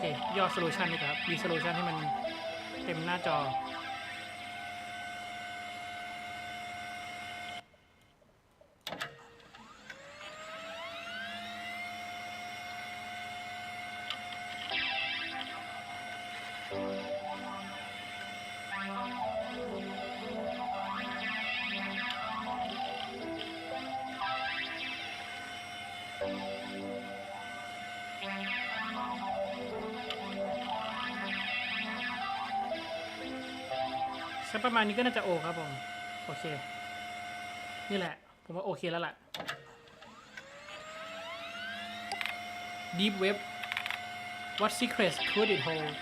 เคย่อ solution นี่ครับมีโซลูชันให้มันเต็มหน้าจอ มาณนี้ก็น่าจะโอครับผม โอเค นี่แหละ ผมว่าโอเคแล้วล่ะ Deep Web What secrets could it hold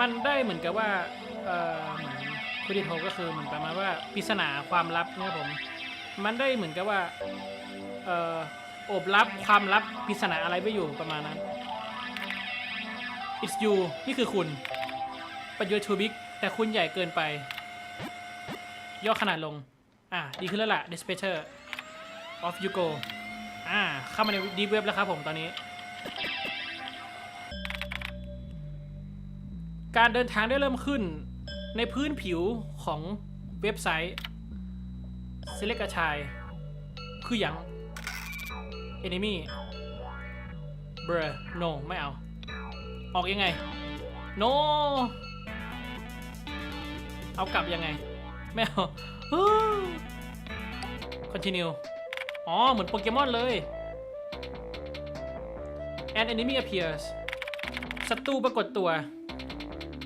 มันได้เหมือนกับว่าเอ่อเหมือน could it hold ก็คือเหมือนประมาณว่าปริศนาความลับนะครับผม มันได้เหมือนกับว่าเอ่อโอบลับความลับปริศนาอะไรไว้อยู่ประมาณนั้น it's you นี่คือคุณ but you're too big แต่คุณใหญ่เกินไป ย่อขนาดลง อ่าดีขึ้นแล้วล่ะ dispatcher off you go อ่า เข้ามาใน deep web แล้วครับผมตอนนี้ การเดินทางได้เริ่มขึ้นในพื้นผิวของเว็บไซต์ select a c h i คืออย่าง enemy bruh no ไม่เอา ออกยังไง no เอากลับยังไง ไม่เอาฮู้ continue อ๋อ เหมือนโปเกมอนเลย an enemy appears ศัตรูปรากฏตัว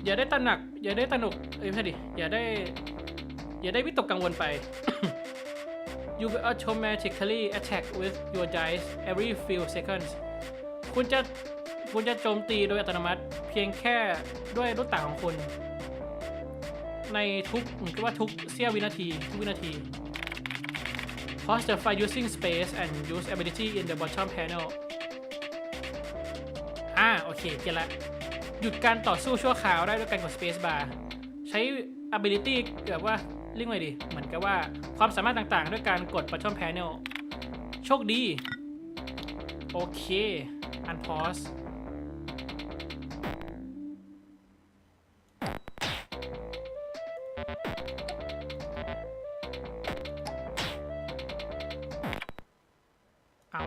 อย่าได้ตระหนัก อย่าได้ตระหนก เอ้ยไม่ใช่ดิ อย่าได้ อย่าได้วิตกกังวลไป you will automatically attack with your dice every few seconds คุณจะ คุณจะโจมตีโดยอัตโนมัติ เพียงแค่ด้วยรถต่างของคุณ ในทุกเหมือว่าทุกเสี้ยววินาที ทุกวินาที Pause the file using space and use ability in the bottom panel อ่าโอเคเก็ตละ หยุดการต่อสู้ชั่วคราวได้ด้วยการกด space bar ใช้ ability แบบว่าเรียกไงดี เหมือนกับว่าความสามารถต่างๆ ด้วยการกด bottom panel โชคดี โอเค unpause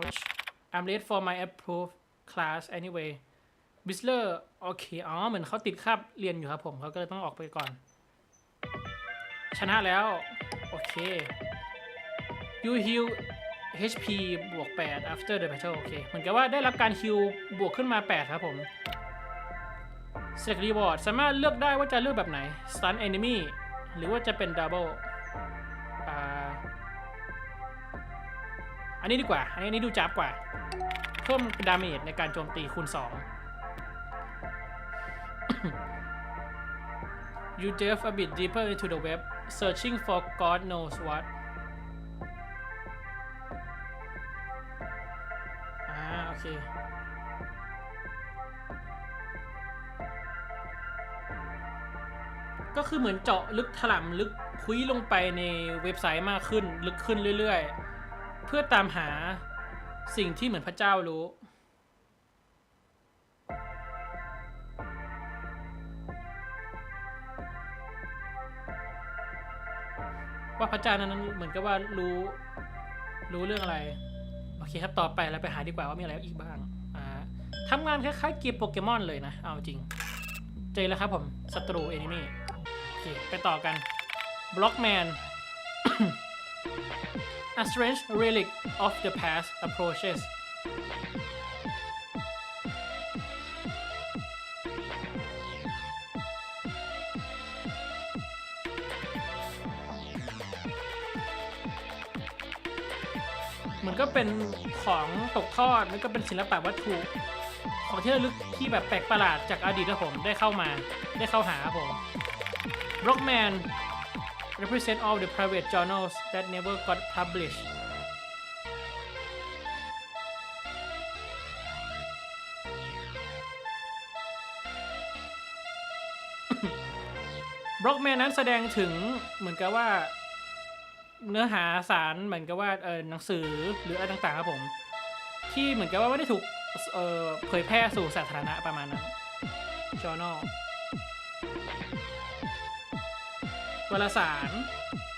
'ouch I'm late for my approved class anyway Whistler โอเค อ๋อ เหมือนเขาติดคาบเรียนอยู่ครับผมเขาก็เลยต้องออกไปก่อน ชนะแล้ว โอเค you heal HP บวก 8 after the battle โอเค เหมือนกับว่าได้รับการฮิลบวกขึ้นมา 8 ครับผม select reward สามารถเลือกได้ว่าจะเลือกแบบไหน stun enemy หรือว่าจะเป็น double อันนี้ดีกว่า อันนี้ดูจับกว่า เพิ่มดาเมจในการโจมตีคูณ2 you delve a bit deeper into the web searching for God knows what อ่าโอเคก็คือเหมือนเจาะลึกถล่ำลึกคุยลงไปในเว็บไซต์มากขึ้น ลึกขึ้นเรื่อยๆ พื่อตามหาสิ่งที่เหมือนพระเจ้ารู้ ว่าพระเจ้านั้นเหมือนกับว่ารู้รู้เรื่องอะไร โอเคครับต่อไปเราไปหาดีกว่าว่ามีอะไรอีกบ้างอ่าทำงานคล้ายๆเกมโปเกมอนเลยนะ เอาจริง เจอแล้วครับผมศัตรูเอนิมีโอเคไปต่อกันบล็อกแมน A strange relic of the past approaches เหมือนก็เป็นของตกทอดแล้วก็เป็นศิลปะวัตถุ ของที่ระลึกที่แบบแปลกประหลาดจากอดีตครับผมได้เข้ามาได้เข้าหาครับผม Rockman represent all the private journals that never got published บล็อกแมนนั้นแสดงถึงเหมือนกับว่าเนื้อหาสารเหมือนกับว่าเออหนังสือหรืออะไรต่างๆครับผม ที่เหมือนกับว่าไม่ได้ถูกเออเผยแพร่สู่สาธารณะประมาณนั้น journal วารสาร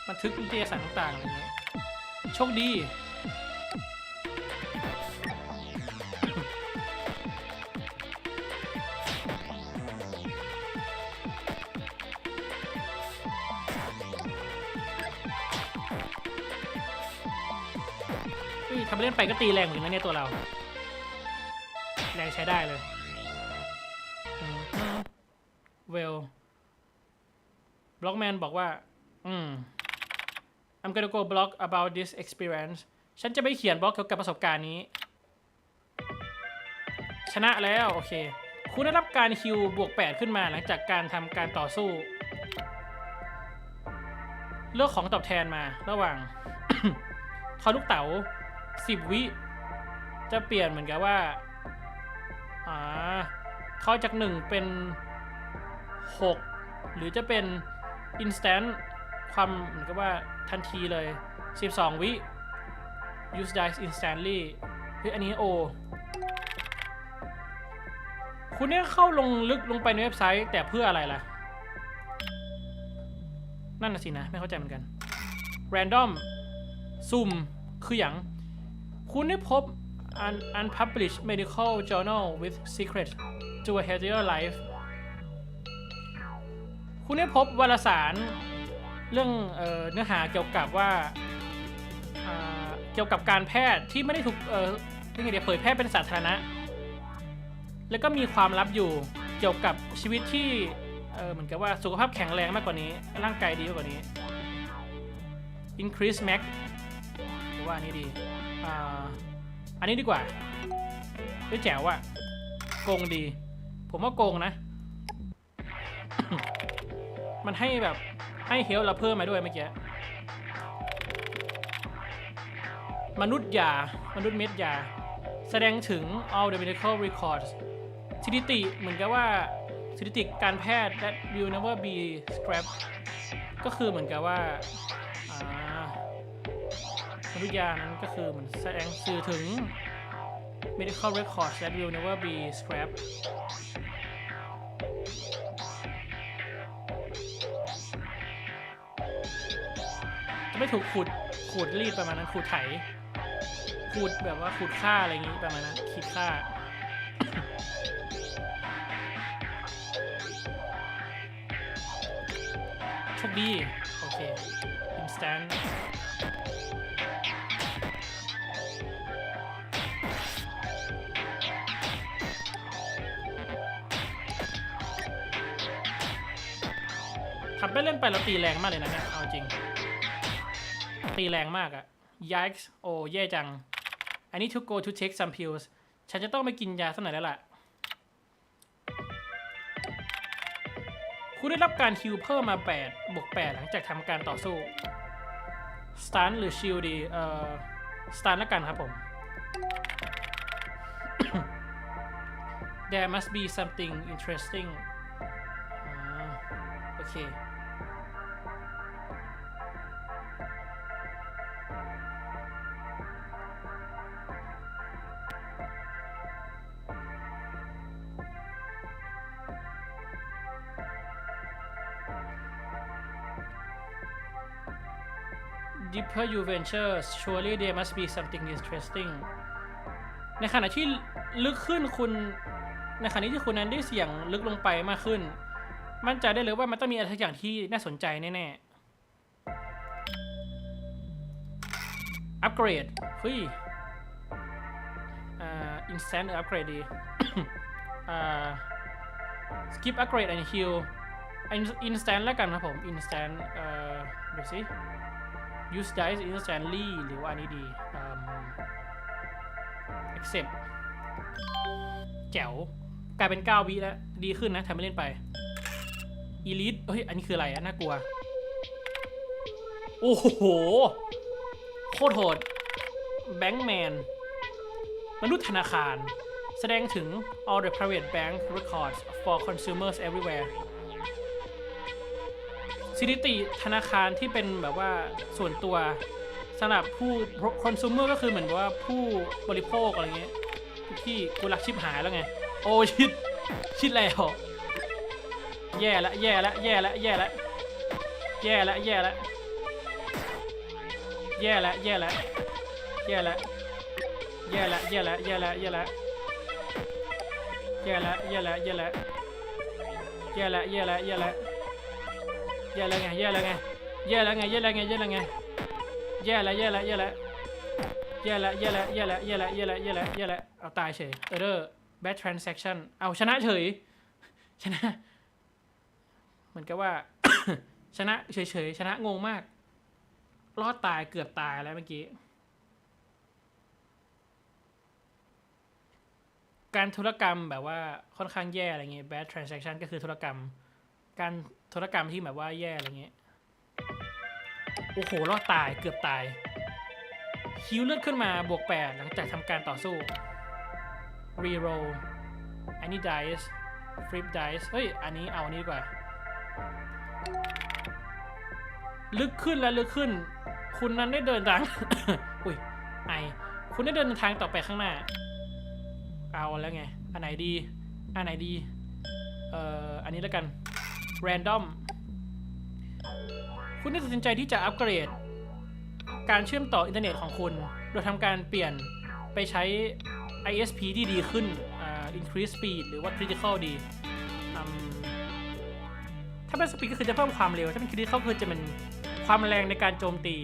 บันทึกนิตยสารต่างๆอะไรเงี้ยโชคดีนี่ทำเล่นไปก็ตีแรงเหมือนกันเนี่ยตัวเรา แรงใช้ได้เลยเวล ล็อกแมนบอกว่า อืม I'm gonna go blog about this experience ฉันจะไม่เขียนบล็อกเกี่ยวกับประสบการณ์นี้ ชนะแล้วโอเค คุณได้รับการคิวบวก 8 ขึ้นมาหลังจากการทำการต่อสู้ เลือกของตอบแทนมาระหว่างทอลูกเต๋า10 วิ จะเปลี่ยนเหมือนกับว่าอ่าทอยจาก 1 เป็น 6 หรือจะเป็น instant ความเหมือนกับว่าทันทีเลย 12 วิ use dice instantly เฮ้ยอันนี้โอ คุณเนี่ยเข้าลงลึกลงไปในเว็บไซต์แต่เพื่ออะไรล่ะ นั่นน่ะสินะ ไม่เข้าใจเหมือนกัน random ซุ่มคืออย่าง คุณได้พบ an unpublished medical journal with secret to a healthier life คุณได้พบวารสารเรื่องเออเนื้อหาเกี่ยวกับว่าเกี่ยวกับการแพทย์ที่ไม่ได้ถูกเออเรียกไงเดียเผยแพร่เป็นสาธารณะ แล้วก็มีความลับอยู่เกี่ยวกับชีวิตที่เออเหมือนกับว่าสุขภาพแข็งแรงมากกว่านี้ ร่างกายดีมากกว่านี้ increase max หรือว่าอันนี้ดีอ,อันนี้ดีกว่าเฮ้ยแจ๋วอะโกงดี ผมว่าโกงนะ มันให้แบบให้เฮลเราเพิ่มมาด้วยเมื่อกี้มนุษย์ยามนุษย์เม็ดยา แสดงถึง all the medical records สถิติเหมือนกับว่าสถิติการแพทย์ that will never be scrapped ก็คือเหมือนกับว่าอ่ามนุษย์ยานั้นก็คือเหมือนแสดงสื่อถึง medical records that will never be scrapped ไม่ถูกขูดขูดรีดประมาณนั้นขูดไถขูดแบบว่าขูดค่าอะไรอย่างงี้ประมาณนั้นคิดค่า โชคดี โอเค instant ทำไปเล่นไปแล้วตีแรงมากเลยนะเนี่ย เอาจริง ตีแรงมากอะ yikes โอ้แย่จัง I need to go to take some pills ฉันจะต้องไปกินยาสักหน่อยแล้วล่ะ คุณได้รับการฮิวเพิ่มมา 8 บวก 8 หลังจากทำการต่อสู้ stun หรือ shield ดี เอ่อ stun แล้วกันครับผม There must be something interesting โอเค deeper you venture surely there must be something interesting ในขณะที่ลึกขึ้นคุณ ในขณะที่คุณนั้นได้เสี่ยงลึกลงไปมากขึ้น มั่นใจได้เลยว่ามันต้องมีอะไรสักอย่างที่น่าสนใจแน่ๆ อัปเกรด เฮ้ยอ่า instant อ upgrade ดี อ่า skip upgrade and heal instant แล้วกันครับผม instant เอ่อดูสิ use dice instantly หรือว่าอันนี้ดีอืม accept แจ๋ว กลายเป็น 9 วิแล้ว ดีขึ้นนะทำไม่เล่นไป elite เฮ้ย อันนี้คืออะไรอะน่ากลัว โอ้โห โคตรโหด bankman มนุษย์ธนาคาร แสดงถึง all the private bank records for consumers everywhere สถิติธนาคารที่เป็นแบบว่าส่วนตัวสำหรับผู้ consumer ก็คือเหมือนว่าผู้บริโภคอะไรเงี้ยที่กูรักชิบหายแล้วไง โอ้ชิดชิดแล้วแย่ละแย่ละแย่ละแย่ละแย่ละแย่ละแย่ละแย่ละแย่ละแย่ละแย่ละแย่ละแย่ละแย่ละแย่ละแย่ละแย่ละแย่ละแย่ละ แย่และไงแย่และไงแย่และไงแย่ละไงแย่ละไงแย่ละแย่ละแย่ละแย่ละแย่ละแย่ละแย่ละแย่ละแย่ละแย่ละเอาตายเฉย error bad transaction เอาชนะเฉย ชนะ เหมือนกับว่า ชนะเฉยๆชนะงงมาก รอดตายเกือบตายแล้วเมื่อกี้ การธุรกรรมแบบว่าค่อนข้างแย่อะไรเงี้ย bad transaction ก็คือธุรกรรม การ ธุรกรรมที่แบบว่าแย่อะไรเงี้ย โอ้โห รอดตายเกือบตาย คิวเลือดขึ้นมาบวก8หลังจากทำการต่อสู้ reroll อันนี้ dice flip dice เฮ้ย อันนี้เอาอันนี้ดีกว่า ลึกขึ้นและลึกขึ้น คุณนั้นได้เดินทาง อุ้ย ไอ คุณได้เดินทางต่อไปข้างหน้า เอาแล้วไง อันไหนดี อันไหนดี เอ่อ อันนี้แล้วกัน random คุณได้ตัดสินใจที่จะอัปเกรด การเชื่อมต่ออินเทอร์เน็ตของคุณ โดยทำการเปลี่ยนไปใช้ ISP ที่ดีขึ้นอ่า increase speed หรือว่า critical ดี ถ้าเป็น speed ก็คือจะเพิ่มความเร็ว ถ้าเป็น critical คือจะเป็นความแรงในการโจมตี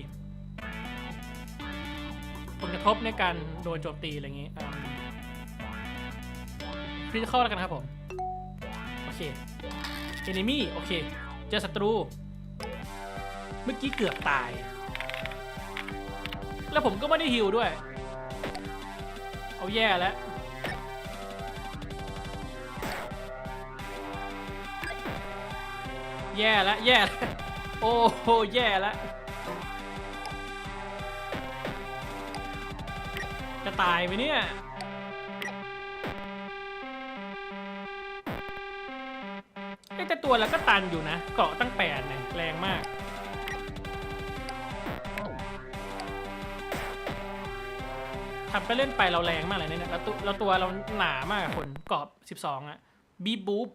ผลกระทบในการโดนโจมตีอะไรอย่างงี้อืม critical แล้วกันครับผม โอเค enemy โอเค เจอศัตรู เมื่อกี้เกือบตาย แล้วผมก็ไม่ได้ฮิวด้วย เอาแย่แล้วแย่แล้วแย่แล้วโอ้โหแย่แล้วจะตายไหมเนี่ย แต่ตัวแล้วก็ตันอยู่นะ เกาะตั้งแปดเนี่ยแรงมาก ทำไปเล่นไปเราแรงมากเลยเนี่ยแล้วตัวแล้วตัวเราหนามากอะคนกรอบ 12อะบีบูฟ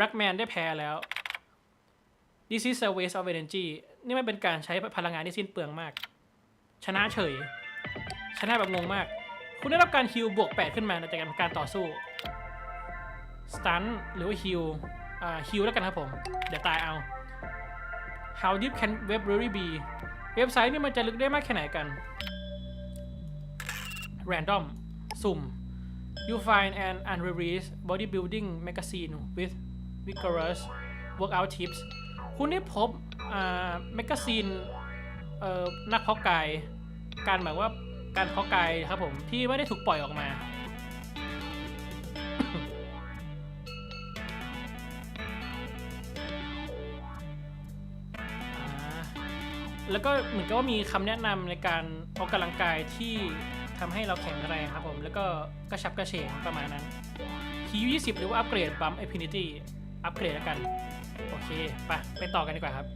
รักแมนได้แพ้แล้ว This is a waste of energy นี่ไมันเป็นการใช้พลังงานที่สิ้นเปลืองมาก ชนะเฉย ชนะแบบงงมาก คุณได้รับการฮิลบวก 8 ขึ้นมาจากการต่อสู้สตันหรือว่าฮิล ฮิลแล้วกันครับผม เดี๋ยวตายเอา How deep can web really be เว็บไซต์นี่มันจะลึกได้มากแค่ไหนกัน random สุ่ม you find an unreleased bodybuilding magazine with vigorous workout tips คุณได้พบอ่าแมกกาซีนนักเพาะกาย การแบบว่าการเพาะกายครับผม ที่ไม่ได้ถูกปล่อยออกมา แล้วก็เหมือนกับว่ามีคำแนะนำในการออกกำลังกายที่ทำให้เราแข็งแรงครับผม แล้วก็กระชับกระเฉงประมาณนั้น Q 20หรือว่าอัปเกรดบัม Affinity อัปเกรดแล้วกัน โอเคไปไปต่อกันดีกว่าครับ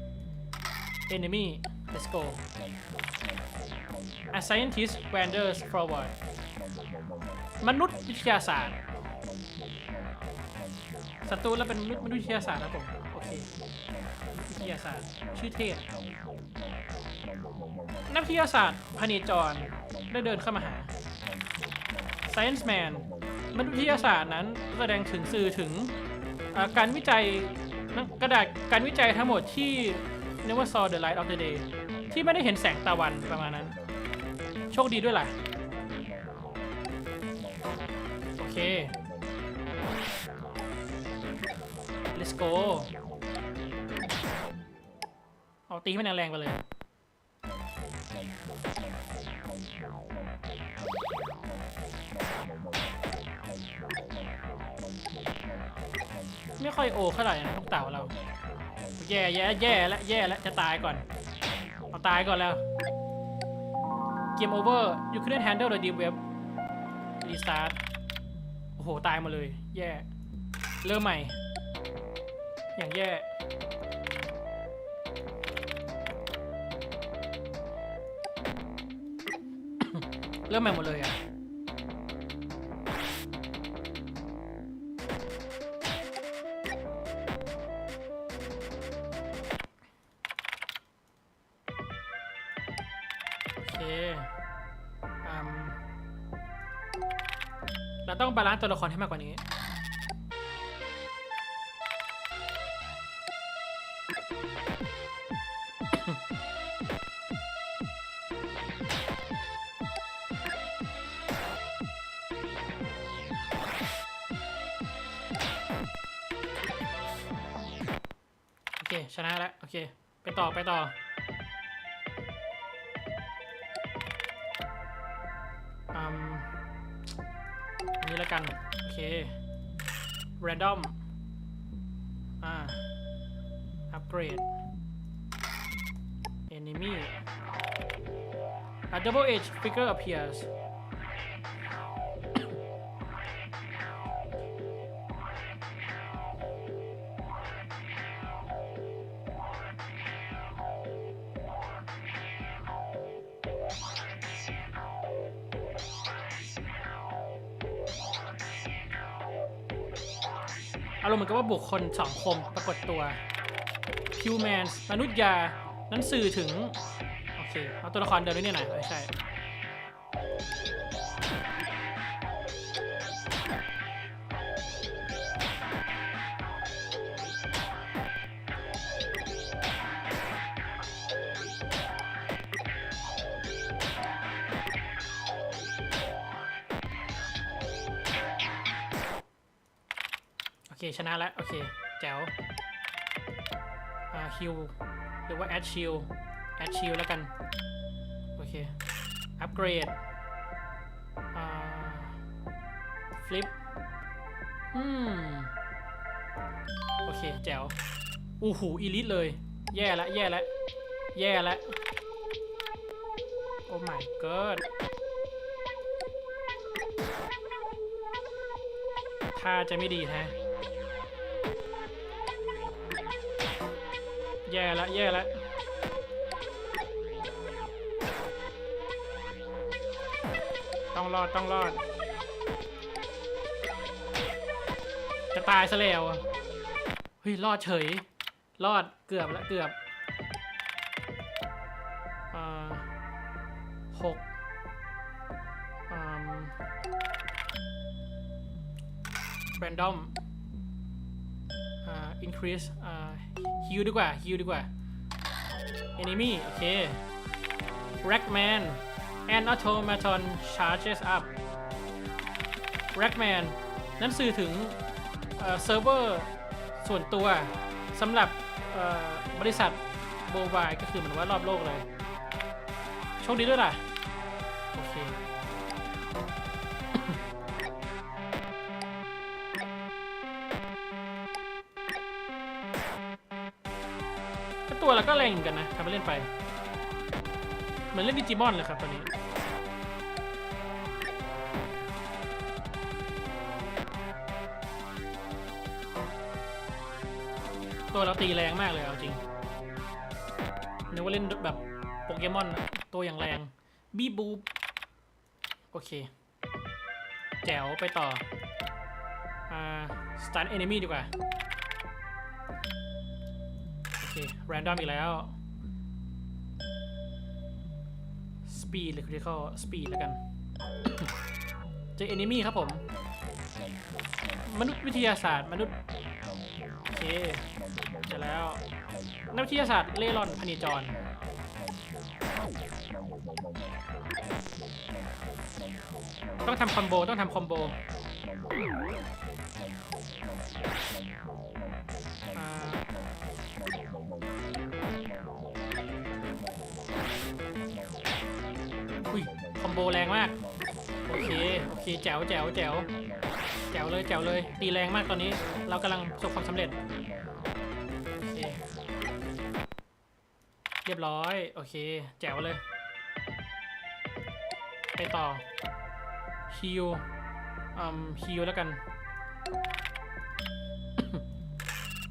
Enemy let's go A scientist wanders forward มนุษย์วิทยาศาสตร์ศัตรูแล้วเป็นมนุษย์วิทยาศาสตร์ครับผม โอเค วิทยาศาสตร์ ชื่อเทศ นักวิทยาศาสตร์พเนจรได้เดินเข้ามาหา Science Man มนุษยวิทยาศาสตร์นั้นแสดงถึงสื่อถึงการวิจัยกระดาษการวิจัยทั้งหมดที่ Never saw the light of the day ที่ไม่ได้เห็นแสงตะวันประมาณนั้น โชคดีด้วยล่ะ โอเค let's go เอาตีให้มันแรงๆไปเลย ไม่ค่อยโอเท่าไหร่นะพวกเต่าเรา แย่แย่แย่แล้วแย่แล้วจะตายก่อนเอาตายก่อนแล้วเกมโอเวอร์ you couldn't handle the deep web restart โอ้โห ตายมาเลย แย่ เริ่มใหม่ อย่างแย่ ริ่มใหม่หมดเลยอะเราต้องบาลานตัวละครให้มากกว่านี้ ต่อไปต่ออืมอันนี้แล้วกัน โอเค random อ่า upgrade enemy a double edge figure appears กับว่าบุคคลสองคมปรากฏตัว Humans มนุษย์ยา นั้นสื่อถึง โอเค เอาตัวละครเดิมด้วยเนี่ยหน่อยใช่ ชนะแล้ว โอเค แจ๋วอ่าฮิวหรือว่าแอดชิลแอดชิลแล้วกัน โอเค อัปเกรดฟลิปอืม โอเค แจ๋วอู้หูอีลิทเลย แย่ละแย่ละแย่ละโอ้ my god ท่าจะไม่ดีแฮะ แย่ละแย่ละต้องรอดต้องรอด จะตายซะแล้วเฮ้ยรอดเฉย รอดเกือบละเกือบหกอ่า random อ่า increase อ่า heal ดีกว่า heal ดีกว่า enemy โอเค Ragman and automaton charges up Ragman นั้นสื่อถึงเอ่อเซิร์ฟเวอร์ส่วนตัวสำหรับเอ่อบริษัทโบวายก็คือเหมือนว่ารอบโลกเลย โชคดีด้วยล่ะ ตัวเราก็แรงเหมือนกันนะทำไปเล่นไป เหมือนเล่นดิจิมอนเลยครับตอนนี้ตัวเราตีแรงมากเลยเอาจริงนึกว่าเล่นแบบโปเกมอนอะตัวอย่างแรง บีบูบโอเค แจ๋วไปต่อ อ่า สตาร์ e เอนมี่ดีกว่า เค random อีกแล้ว speed หรือ critical speed แล้วกัน เจอ enemy ครับผม มนุษย์วิทยาศาสตร์ มนุษย์ โอเค เจอแล้ว นักวิทยาศาสตร์เล่ร่อนพเนจรต้องทำคอมโบ ต้องทำคอมโบ โบแรงมาก โอเค โอเค แจ๋วแจ๋วแจ๋วแจ๋วเลยแจ๋วเลย ตีแรงมากตอนนี้ เรากำลังประสบความสำเร็จ เรียบร้อย โอเค แจ๋วเลย ไปต่อฮิวอืมฮิวแล้วกัน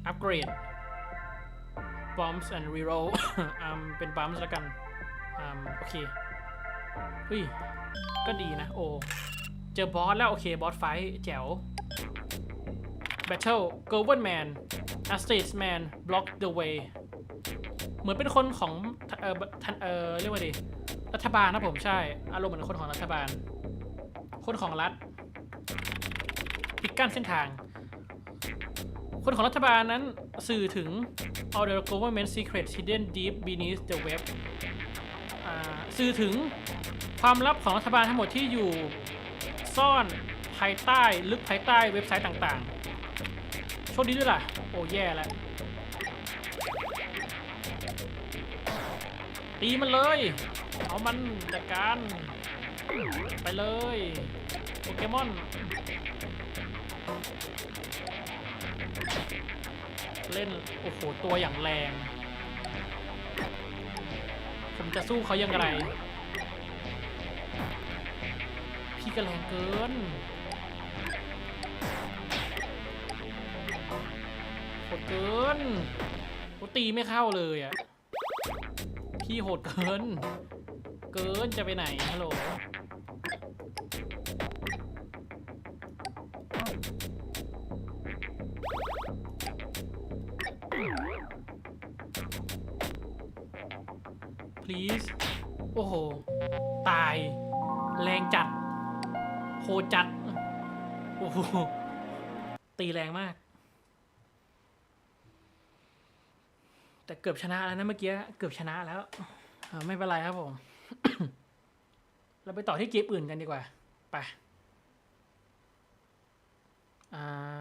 อัปเกรด bombs and reroll อืมเป็น bombs แล้วกันอืมโอเค เฮ้ย ก็ดีนะโอ้เจอบอสแล้วโอเคบอสไฟแจ๋ว Battle Government a s t a t e Man Block the Way เหมือนเป็นคนของเออทันเออเรียกว่าดิรัฐบาลนะผมใช่ อารมณ์เหมือนคนของรัฐบาล คนของรัฐปิดกั้นเส้นทาง คนของรัฐบาลนั้นสื่อถึง all the government secrets hidden deep beneath the web สื่อถึงความลับของรัฐบาลทั้งหมดที่อยู่ซ่อนภายใต้ลึกภายใต้เว็บไซต์ต่างๆ โชคดีด้วยล่ะ โอ้แย่แล้วตีมันเลย เอามันจัดการ ไปเลยโปเกมอนเล่น โอ้โห ตัวอย่างแรง ผมจะสู้เขายังไงพี่กระแรงเกิน โหดเกินเขาตีไม่เข้าเลยอะพี่โหดเกิน เกินจะไปไหนฮัลโหล ตาย แรงจัดโหจัด โอ้โห ตีแรงมาก แต่เกือบชนะแล้วนะเมื่อกี้ เกือบชนะแล้ว ไม่เป็นไรครับผม เราไปต่อที่เกมอื่นกันดีกว่า ไป อ่า